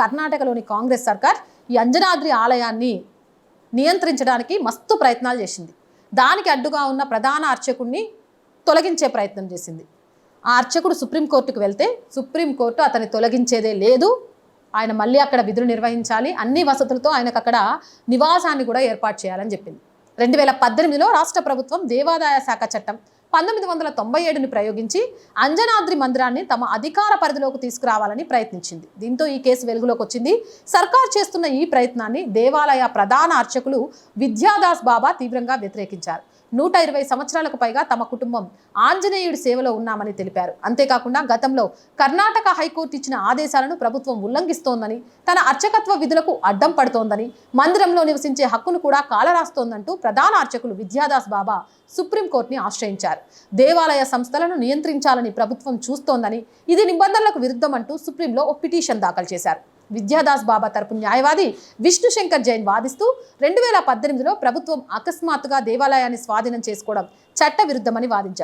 కర్ణాటకలోని కాంగ్రెస్ సర్కార్ ఈ అంజనాద్రి ఆలయాన్ని నియంత్రించడానికి మస్తు ప్రయత్నాలు చేసింది. దానికి అడ్డుగా ఉన్న ప్రధాన అర్చకుడిని తొలగించే ప్రయత్నం చేసింది. ఆ అర్చకుడు సుప్రీంకోర్టుకు వెళ్తే సుప్రీంకోర్టు అతన్ని తొలగించేదే లేదు. ఆయన మళ్ళీ అక్కడ విధులు నిర్వహించాలి. అన్ని వసతులతో ఆయనకు అక్కడ నివాసాన్ని కూడా ఏర్పాటు చేయాలని చెప్పింది. రెండు వేల పద్దెనిమిదిలో రాష్ట్ర ప్రభుత్వం దేవాదాయ శాఖ చట్టం పంతొమ్మిది వందల తొంభై ఏడుని ప్రయోగించి అంజనాద్రి మందిరాన్ని తమ అధికార పరిధిలోకి తీసుకురావాలని ప్రయత్నించింది. దీంతో ఈ కేసు వెలుగులోకి వచ్చింది. సర్కార్ చేస్తున్న ఈ ప్రయత్నాన్ని దేవాలయ ప్రధాన అర్చకులు విద్యాదాస్ బాబా తీవ్రంగా వ్యతిరేకించారు. నూట ఇరవై సంవత్సరాలకు పైగా తమ కుటుంబం ఆంజనేయుడి సేవలో ఉన్నామని తెలిపారు. అంతేకాకుండా గతంలో కర్ణాటక హైకోర్టు ఇచ్చిన ఆదేశాలను ప్రభుత్వం ఉల్లంఘిస్తోందని తన అర్చకత్వ విధులకు అడ్డం పడుతోందని మందిరంలో నివసించే హక్కును కూడా కాలరాస్తోందంటూ ప్రధాన అర్చకులు విద్యాదాస్ బాబా సుప్రీంకోర్టుని ఆశ్రయించారు. దేవాలయ సంస్థలను నియంత్రించాలని ప్రభుత్వం చూస్తోందని ఇది నిబంధనలకు విరుద్ధమంటూ సుప్రీంలో ఓ పిటిషన్ దాఖలు చేశారు. విద్యాదాస్ బాబా తరపు న్యాయవాది విష్ణు శంకర్ జైన్ వాదిస్తూ రెండు వేల పద్దెనిమిదిలో ప్రభుత్వం అకస్మాత్తుగా దేవాలయాన్ని స్వాధీనం చేసుకోవడం చట్ట విరుద్ధమని వాదించారు.